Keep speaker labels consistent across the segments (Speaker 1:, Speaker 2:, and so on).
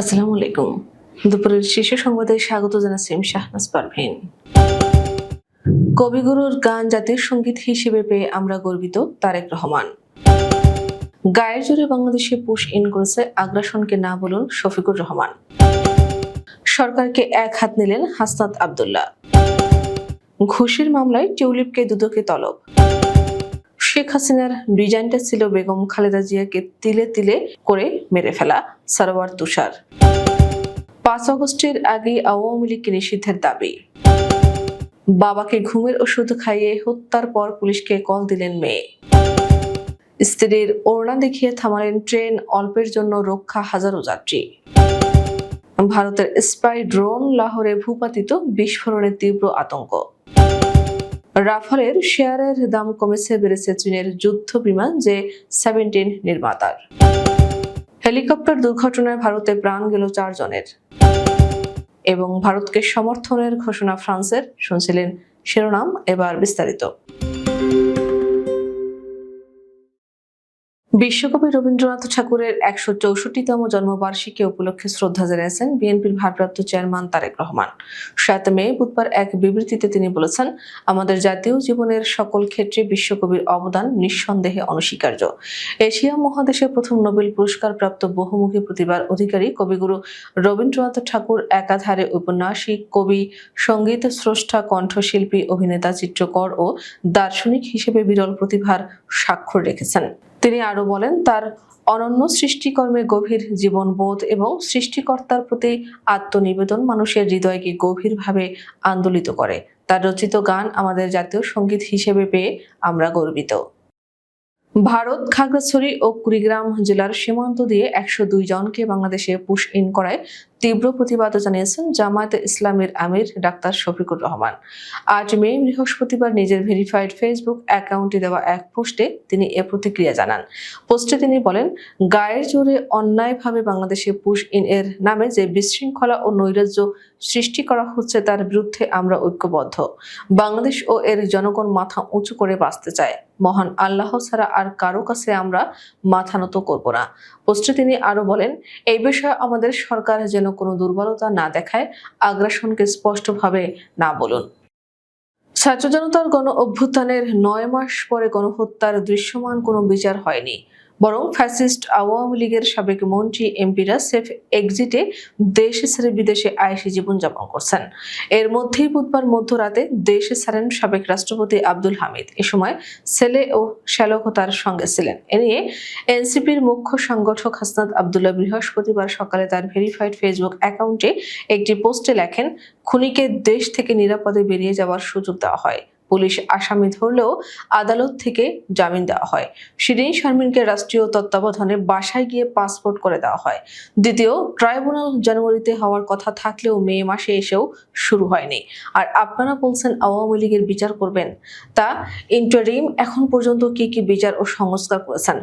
Speaker 1: আসসালামু আলাইকুম। দুপুরের শীর্ষ সংবাদে স্বাগত জানাচ্ছি আমি শাহনাজ পারভিন। কবিগুরুর গান জাতীয় সংগীত হিসেবে পেয়ে আমরা গর্বিত তারেক রহমান। গায়ের জোরে বাংলাদেশে পুশ ইন করেছে আগ্রাসনকে না বলুন শফিকুর রহমান। সরকারকে এক হাত নিলেন হাসনাত আবদুল্লাহ। ঘুষের মামলায় টিউলিপকে দুদকে তলব। শেখ হাসিনার ডিজাইনটা ছিল বেগম খালেদা জিয়াকে তিলে তিলে করে মেরে ফেলা, সারোয়ার তুষার। পাঁচ আগস্টের আগে আওয়ামী লীগকে নিষিদ্ধের দাবি। বাবাকে ঘুমের ওষুধ খাইয়ে হত্যার পর পুলিশকে কল দিলেন মেয়ে। স্ত্রীর ওড়না দেখিয়ে থামালেন ট্রেন, অল্পের জন্য রক্ষা হাজারো যাত্রী। ভারতের স্পাই ড্রোন লাহোরে ভূপাতিত বিস্ফোরণের তীব্র আতঙ্ক। রাফালের শেয়ারের দাম কমেছে, বেড়েছে চীনের যুদ্ধ বিমান যে সেভেন্টিন নির্মাতার। হেলিকপ্টার দুর্ঘটনায় ভারতে প্রাণ গেল চারজনের। এবং ভারতকে সমর্থনের ঘোষণা ফ্রান্সের, শুনছিলেন শিরোনাম এবার বিস্তারিত। বিশ্বকবি রবীন্দ্রনাথ ঠাকুরের একশো চৌষট্টিতম জন্মবার্ষিকী উপলক্ষে শ্রদ্ধা জানিয়েছেন বিএনপির ভারপ্রাপ্ত চেয়ারম্যান তারেক রহমান। সাত মে, বুধবার এক বিবৃতিতে তিনি বলেছেন, আমাদের জাতীয় জীবনের সকল ক্ষেত্রে বিশ্বকবির অবদান নিঃসন্দেহে অনস্বীকার্য। এশিয়া মহাদেশে প্রথম নোবেল পুরস্কার প্রাপ্ত বহুমুখী প্রতিভার অধিকারী কবিগুরু রবীন্দ্রনাথ ঠাকুর একাধারে ঔপন্যাসিক কবি, সংগীত স্রষ্টা, কণ্ঠশিল্পী, অভিনেতা, চিত্রকর ও দার্শনিক হিসেবে বিরল প্রতিভার স্বাক্ষর রেখেছেন। তিনি আরও বলেন, তার অনন্য সৃষ্টিকর্মে গভীর জীবনবোধ এবং সৃষ্টিকর্তার প্রতি আত্মনিবেদন মানুষের হৃদয়কে গভীরভাবে আন্দোলিত করে। তার রচিত গান আমাদের জাতীয় সংগীত হিসেবে পেয়ে আমরা গর্বিত। ভারত, খাগড়াছড়ি ও কুড়িগ্রাম জেলার সীমান্ত দিয়ে একশো দুই জনকে বাংলাদেশে পুশ ইন করায় তীব্র প্রতিবাদ জানিয়েছেন জামায়াতে ইসলামের আমির ডাক্তার শফিকুর রহমান। আজ মে বৃহস্পতিবার নিজের ভেরিফাইড ফেসবুক অ্যাকাউন্টে দেওয়া এক পোস্টে তিনি এ প্রতিক্রিয়া জানান। পোস্টে তিনি বলেন, গায়ের জোরে অন্যায়ভাবে বাংলাদেশে পুশ ইন এর নামে যে বিশৃঙ্খলা ও নৈরাজ্য সৃষ্টি করা হচ্ছে তার বিরুদ্ধে আমরা ঐক্যবদ্ধ। বাংলাদেশ ও এর জনগণ মাথা উঁচু করে বাঁচতে চায়। মহান আল্লাহ ছাড়া আর কারও কাছে আমরা মাথা নত করব না। পোস্টে তিনি আরও বলেন, এই বিষয়ে আমাদের সরকার যেন কোনো দুর্বলতা না দেখায় আগ্রাসনকে স্পষ্টভাবে না বলুন। ছাত্র জনতার গণ অভ্যুত্থানের নয় মাস পরে গণহত্যার দৃশ্যমান কোনো বিচার হয়নি। বরং ফ্যাসিস্ট আওয়ামী লীগের সাবেক মন্ত্রী এমপিরা সেফ এক্সিটে দেশে ছেড়ে বিদেশে আয়েসি জীবনযাপন করছেন। এর মধ্যেই বুধবার মধ্যরাতে দেশে ছাড়েন সাবেক রাষ্ট্রপতি আব্দুল হামিদ। এ সময় ছেলে ও শ্যালকও তার সঙ্গে ছিলেন। এ নিয়ে এনসিপির মুখ্য সংগঠক হাসনাত আবদুল্লাহ বৃহস্পতিবার সকালে তার ভেরিফাইড ফেসবুক অ্যাকাউন্টে একটি পোস্টে লেখেন, খুনিকে দেশ থেকে নিরাপদে বেরিয়ে যাওয়ার সুযোগ দেওয়া হয়। পুলিশ আসামি ধরলেও আদালত থেকে জামিন দেওয়া হয়। শিরিন শারমিনকে রাষ্ট্রীয় তত্ত্বাবধানে বাসায় গিয়ে পাসপোর্ট করে দেওয়া হয়। দ্বিতীয়, ট্রাইব্যুনাল জানুয়ারিতে হওয়ার কথা থাকলেও মে মাসে এসেও শুরু হয়নি। আর আপনারা বলছেন আওয়ামী লীগের বিচার করবেন। তা ইন্টারিম এখন পর্যন্ত কি কি বিচার ও সংস্কার করেছেন?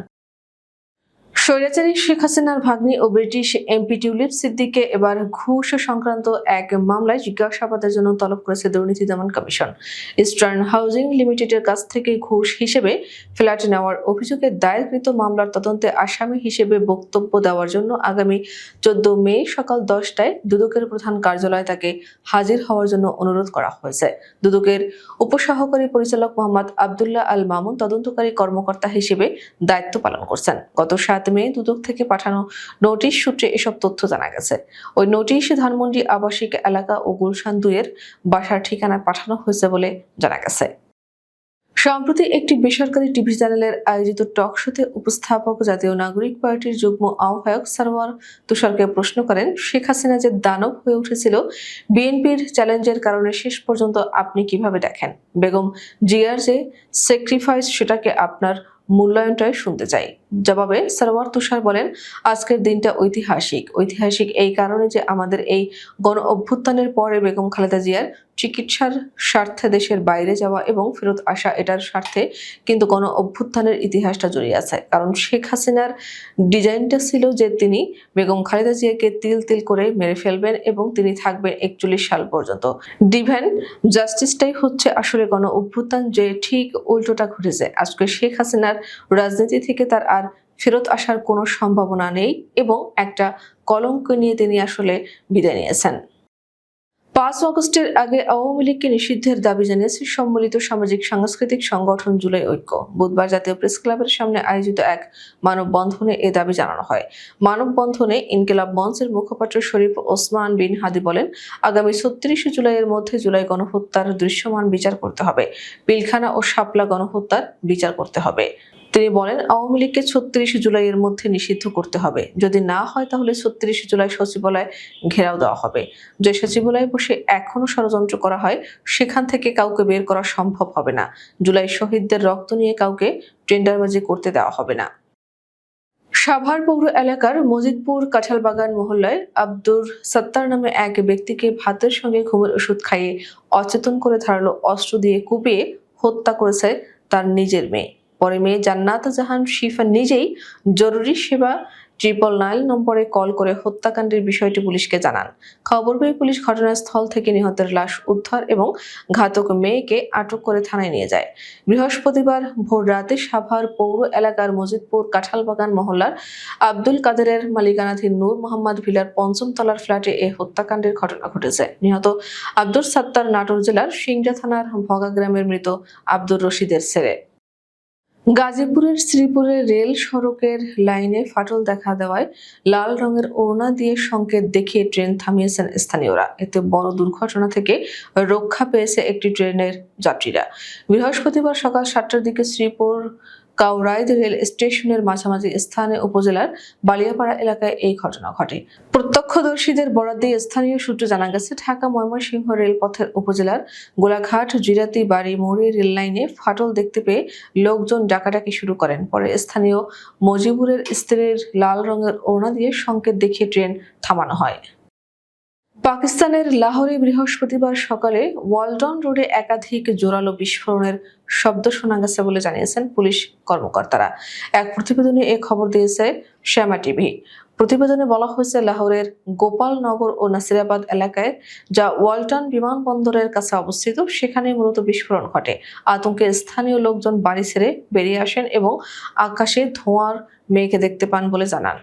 Speaker 1: স্বৈরাচারী শেখ হাসিনার ভাগ্নি ও ব্রিটিশ এমপি টিউলিপ সিদ্দিককে এবার ঘুষ সংক্রান্ত এক মামলায় জিজ্ঞাসাবাদের জন্য তলব করেছে দুর্নীতি দমন কমিশন। ইস্টার্ন হাউজিং লিমিটেডের কাছ থেকে ঘুষ হিসেবে ফ্ল্যাট নেওয়ার অভিযোগে দায়েরকৃত মামলার তদন্তে আসামি হিসেবে বক্তব্য দেওয়ার জন্য আগামী চোদ্দ মে সকাল দশটায় দুদকের প্রধান কার্যালয়ে তাকে হাজির হওয়ার জন্য অনুরোধ করা হয়েছে। দুদকের উপসহকারী পরিচালক মোহাম্মদ আবদুল্লাহ আল মামুন তদন্তকারী কর্মকর্তা হিসেবে দায়িত্ব পালন করছেন। গত সাত মে দুদক থেকে পাঠানো নোটিশ সূত্রে এসব তথ্য জানা গেছে। ওই নোটিশ ধানমন্ডি আবাসিক এলাকা ও গুলশান দুইয়ের বাসার ঠিকানায় পাঠানো হয়েছে বলে জানা গেছে। সম্প্রতি একটি বেসরকারি টিভি চ্যানেলের আয়োজিত টক শোতে উপস্থাপক জাতীয় নাগরিক পার্টির যুগ্ম আহ্বায়ক সারওয়ার তুষারকে প্রশ্ন করেন, শেখ হাসিনা যে দানব হয়ে উঠেছিল, বিএনপির চ্যালেঞ্জের কারণে শেষ পর্যন্ত আপনি কীভাবে দেখেন? বেগম জিয়ার যে স্যাক্রিফাইস সেটাকে আপনার মূল্যায়নটাই শুনতে চাই। জবাবে সরওয়ার তুষার বলেন, আজকের দিনটা ঐতিহাসিক। ঐতিহাসিক এই কারণে যে আমাদের এই গণ অভ্যুত্থানের পরে বেগম খালেদা জিয়ার চিকিৎসার স্বার্থে দেশের বাইরে যাওয়া এবং ফেরত আসা এটার স্বার্থে কিন্তু গণ অভ্যুত্থানের ইতিহাসটা জড়িয়ে আছে। কারণ শেখ হাসিনার ডিজাইনটা ছিল যে তিনি বেগম খালেদা জিয়াকে তিল তিল করে মেরে ফেলবেন এবং তিনি থাকবেন একচল্লিশ সাল পর্যন্ত। ডিভেন জাস্টিসটাই হচ্ছে আসলে গণ অভ্যুত্থান যে ঠিক উল্টোটা ঘটেছে। আজকে শেখ হাসিনার রাজনীতি থেকে তার আর ফেরত আসার কোনো সম্ভাবনা নেই এবং একটা কলঙ্ক নিয়ে তিনি আসলে বিদায় নিয়েছেন। পাঁচ আগস্টের আগে আওয়ামী লীগকে নিষিদ্ধের দাবি জানিয়েছে সম্মিলিত সামাজিক সাংস্কৃতিক সংগঠন জুলাই ঐক্য। বুধবার জাতীয় প্রেস ক্লাবের সামনে আয়োজিত এক মানববন্ধনে এ দাবি জানানো হয়। মানববন্ধনে ইনকিলাব মঞ্চের মুখপাত্র শরীফ ওসমান বিন হাদি বলেন, আগামী ছত্রিশে জুলাইয়ের মধ্যে জুলাই গণহত্যার দৃশ্যমান বিচার করতে হবে। পিলখানা ও শাপলা গণহত্যার বিচার করতে হবে। তিনি বলেন, আওয়ামী লীগকে ছত্রিশে জুলাইয়ের মধ্যে নিষিদ্ধ করতে হবে। যদি না হয় তাহলে ছত্রিশে জুলাই সচিবালয় ঘেরাও দেওয়া হবে। যে সচিবালয়ে বসে এখনও ষড়যন্ত্র করা হয়, সেখান থেকে কাউকে বের করা সম্ভব হবে না। জুলাই শহীদদের রক্ত নিয়ে কাউকে টেন্ডারবাজি করতে দেওয়া হবে না। সাভার পৌর এলাকার মজিদপুর কাঁঠালবাগান মহল্লায় আব্দুর সত্তার নামে এক ব্যক্তিকে ভাতের সঙ্গে ঘুমের ওষুধ খাইয়ে অচেতন করে ধারালো অস্ত্র দিয়ে কুপিয়ে হত্যা করেছে তার নিজের মেয়ে। পরে মেয়ে জান্নাত জাহান শিফা নিজেই জরুরি সেবা ট্রিপল নাইন নম্বরে কল করে হত্যাকাণ্ডের বিষয়টি পুলিশকে জানান। খবর পেয়ে পুলিশ ঘটনাস্থল থেকে নিহতের লাশ উদ্ধার এবং ঘাতক মেয়েকে আটক করে থানায় নিয়ে যায়। বৃহস্পতিবার ভোর রাতে সাভার পৌর এলাকার মজিদপুর কাঁঠালবাগান মহল্লার আব্দুল কাদেরের মালিকানাধীন নূর মোহাম্মদ ভিলার পঞ্চম তলার ফ্ল্যাটে এই হত্যাকাণ্ডের ঘটনা ঘটেছে। নিহত আব্দুল সাত্তার নাটোর জেলার সিংড়া থানার ভগা গ্রামের মৃত আব্দুর রশিদের ছেলে। গাজীপুরের শ্রীপুরে রেল সড়কের লাইনে ফাটল দেখা দেওয়ায় লাল রঙের ওড়না দিয়ে সংকেত দেখে ট্রেন থামিয়েছেন স্থানীয়রা। এতে বড় দুর্ঘটনা থেকে রক্ষা পেয়েছে একটি ট্রেনের যাত্রীরা। বৃহস্পতিবার সকাল সাতটার দিকে শ্রীপুর কাউরাইদ রেল স্টেশনের মাঝামাঝি স্থানে উপজেলার বালিয়াপাড়া এলাকায় এই ঘটনা ঘটে। প্রত্যক্ষদর্শীদের বরাদ দিয়ে স্থানীয় সূত্রে জানা গেছে, ঢাকা ময়মনসিংহ রেলপথের উপজেলার গোলাঘাট, জিরাতি বাড়ি মোড়ে রেল লাইনে ফাটল দেখতে পেয়ে লোকজন ডাকাডাকি শুরু করেন। পরে স্থানীয় মজিবুরের স্ত্রীর লাল রঙের ওড়না দিয়ে সংকেত দেখিয়ে ট্রেন থামানো হয়। পাকিস্তানের লাহোরে বৃহস্পতিবার সকালে ওয়ালটন রোডে একাধিক জোরালো বিস্ফোরণের শব্দ শোনা গেছে বলে জানিয়েছেন পুলিশ কর্মকর্তারা। এক প্রতিবেদনে এ খবর দিয়েছে শ্যামা টিভি। প্রতিবেদনে বলা হয়েছে লাহোরের গোপালনগর ও নাসিরাবাদ এলাকায় যা ওয়ালটন বিমানবন্দরের কাছে অবস্থিত সেখানে মূলত বিস্ফোরণ ঘটে। আতঙ্কে স্থানীয় লোকজন বাড়ি ছেড়ে বেরিয়ে আসেন এবং আকাশে ধোঁয়ার মেঘে দেখতে পান বলে জানান।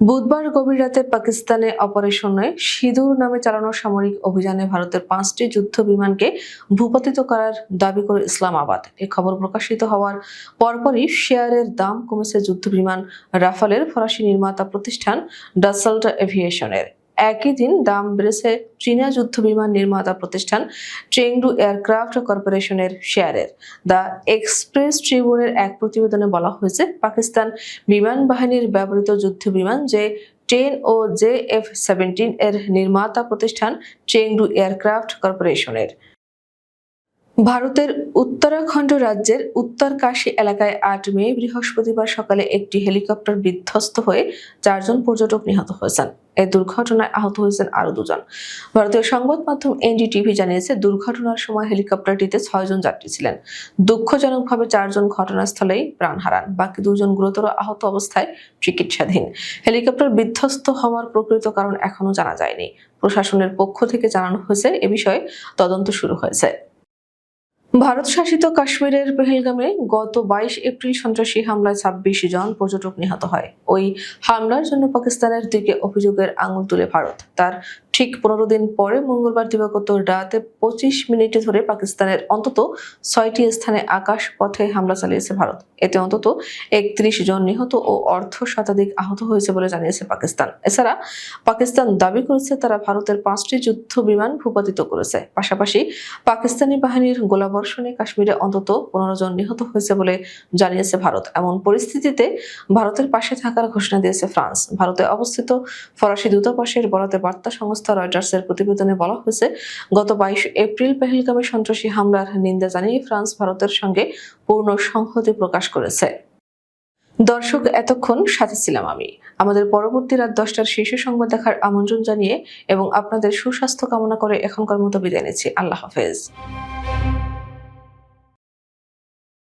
Speaker 1: বুধবার গভীর রাতে পাকিস্তানে অপারেশনে সিঁদুর নামে চালানো সামরিক অভিযানে ভারতের পাঁচটি যুদ্ধ বিমানকে ভূপাতিত করার দাবি করে ইসলামাবাদ। এ খবর প্রকাশিত হওয়ার পরপরই শেয়ারের দাম কমেছে যুদ্ধ বিমান রাফালের ফরাসি নির্মাতা প্রতিষ্ঠান ডাসল্ট এভিয়েশনের। একই দিন দাম বেড়েছে চীনা যুদ্ধ বিমান নির্মাতা প্রতিষ্ঠান চেংডু এয়ারক্রাফট কর্পোরেশনের শেয়ারের। দ্য এক্সপ্রেস ট্রিবিউনের এক প্রতিবেদনে বলা হয়েছে, পাকিস্তান বিমান বাহিনীর ব্যবহৃত যুদ্ধ বিমান যে টেন ও জে এফ সেভেন্টিন এর নির্মাতা প্রতিষ্ঠান চেংডু এয়ারক্রাফট কর্পোরেশনের। ভারতের উত্তরাখণ্ড রাজ্যের উত্তরকাশী এলাকায় আট মে বৃহস্পতিবার সকালে একটি হেলিকপ্টার বিধ্বস্ত হয়ে চারজন পর্যটক নিহত হয়েছেন। এই দুর্ঘটনায় আহত হয়েছেন আরও দুজন। ভারতীয় সংবাদ মাধ্যম এনডিটিভি জানিয়েছে, দুর্ঘটনার সময় হেলিকপ্টারটিতে ছয়জন যাত্রী ছিলেন। দুঃখজনকভাবে চারজন ঘটনাস্থলেই প্রাণ হারান। বাকি দুজন গুরুতর আহত অবস্থায় চিকিৎসাধীন। হেলিকপ্টার বিধ্বস্ত হওয়ার প্রকৃত কারণ এখনও জানা যায়নি। প্রশাসনের পক্ষ থেকে জানানো হয়েছে, এ বিষয়ে তদন্ত শুরু হয়েছে। ভারত শাসিত কাশ্মীরের পেহেলগামে গত বাইশ এপ্রিল সন্ত্রাসী হামলায় ছাব্বিশ জন পর্যটক নিহত হয়। ওই হামলার জন্য পাকিস্তানের দিকে অভিযোগের আঙুল তুলে ভারত। তার ঠিক পনেরো দিন পরে মঙ্গলবার দিবাগত রাতে পঁচিশ মিনিটে ধরে পাকিস্তানের অন্তত ছয়টি স্থানে আকাশ পথে হামলা চালিয়েছে ভারত। এতে অন্তত একত্রিশ জন নিহত ও অর্ধ শতাধিক আহত হয়েছে বলে জানিয়েছে পাকিস্তান। এছাড়া পাকিস্তান দাবি করেছে তারা ভারতের পাঁচটি যুদ্ধ বিমান ভূপাতিত করেছে। পাশাপাশি পাকিস্তানি বাহিনীর গোলাবর্ষণে কাশ্মীরে অন্তত পনেরো জন নিহত হয়েছে বলে জানিয়েছে ভারত। এমন পরিস্থিতিতে ভারতের পাশে থাকার ঘোষণা দিয়েছে ফ্রান্স। ভারতে অবস্থিত ফরাসি দূতাবাসের বরাতে বার্তা সংস্থা রয়টার্সের প্রতিবেদনে বলা হয়েছে, গত বাইশ এপ্রিল পেহেলগামে সন্ত্রাসী হামলার নিন্দা জানিয়ে ফ্রান্স ভারতের সঙ্গে পূর্ণ সংহতি প্রকাশ করেছে। দর্শক, এতক্ষণ সাথে ছিলাম আমি। আমাদের পরবর্তী রাত দশটার শীর্ষ সংবাদ দেখার আমন্ত্রণ জানিয়ে এবং আপনাদের সুস্বাস্থ্য কামনা করে এখনকার মতো বিদায় নিচ্ছি। আল্লাহ হাফেজ।